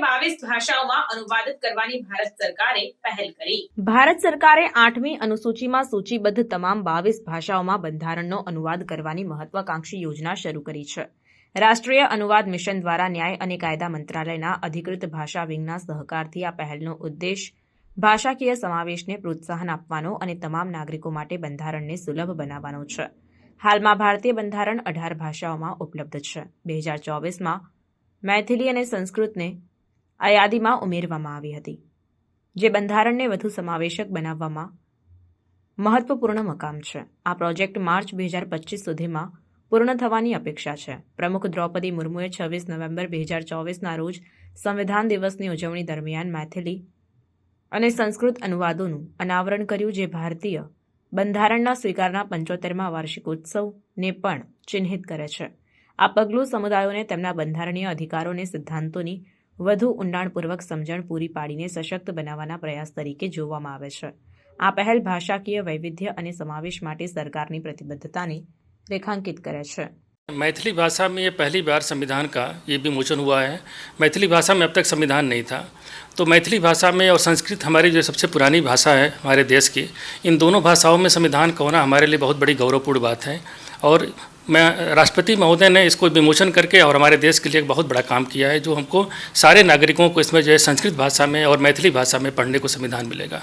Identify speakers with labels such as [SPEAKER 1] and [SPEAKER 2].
[SPEAKER 1] બાવીસ ભાષાઓમાં અનુવાદિત કરવાની ભારત સરકારે પહેલ કરી.
[SPEAKER 2] ભારત સરકારે આઠમી અનુસૂચિમાં સૂચિબદ્ધ તમામ બાવીસ ભાષાઓમાં બંધારણનો અનુવાદ કરવાની મહત્વાકાંક્ષી યોજના શરૂ કરી છે. રાષ્ટ્રીય અનુવાદ મિશન દ્વારા ન્યાય અને કાયદા મંત્રાલયના અધિકૃત ભાષા વિંગના સહકારથી આ પહેલનો ઉદ્દેશ ભાષાકીય સમાવેશને પ્રોત્સાહન આપવાનો અને તમામ નાગરિકો માટે બંધારણને સુલભ બનાવવાનો છે. હાલમાં ભારતીય બંધારણ અઢાર ભાષાઓમાં ઉપલબ્ધ છે. બે હજાર ચોવીસમાં મૈથિલી અને સંસ્કૃતને આ યાદીમાં ઉમેરવામાં આવી હતી, જે બંધારણને વધુ સમાવેશક બનાવવામાં મહત્વપૂર્ણ મકામ છે. આ પ્રોજેક્ટ માર્ચ બે હજાર પચીસ સુધીમાં પૂર્ણ થવાની અપેક્ષા છે. પ્રમુખ દ્રૌપદી મુર્મુએ છવ્વીસ નવેમ્બર બે હજાર ચોવીસના રોજ સંવિધાન દિવસની ઉજવણી દરમિયાન મૈથિલી અને સંસ્કૃત અનુવાદોનું અનાવરણ કર્યું, જે ભારતીય બંધારણના સ્વીકારના પંચોતેરમાં વાર્ષિકોત્સવને પણ ચિહ્નિત કરે છે. આ પગલું સમુદાયોને તેમના બંધારણીય અધિકારોને સિદ્ધાંતોની વધુ ઊંડાણપૂર્વક સમજણ પૂરી પાડીને સશક્ત બનાવવાના પ્રયાસ તરીકે જોવામાં આવે છે આ પહેલ ભાષાકીય વૈવિધ્ય અને સમાવેશ માટે સરકારની પ્રતિબદ્ધતાને રેખાંકિત કરે છે
[SPEAKER 3] मैथिली भाषा में ये पहली बार संविधान का ये विमोचन हुआ है मैथिली भाषा में अब तक संविधान नहीं था तो मैथिली भाषा में और संस्कृत हमारी जो सबसे पुरानी भाषा है हमारे देश की इन दोनों भाषाओं में संविधान का होना हमारे लिए बहुत बड़ी गौरवपूर्ण बात है और मैं राष्ट्रपति महोदय ने इसको विमोचन करके और हमारे देश के लिए एक बहुत बड़ा काम किया है जो हमको सारे नागरिकों को इसमें जो है संस्कृत भाषा में और मैथिली भाषा में पढ़ने को संविधान मिलेगा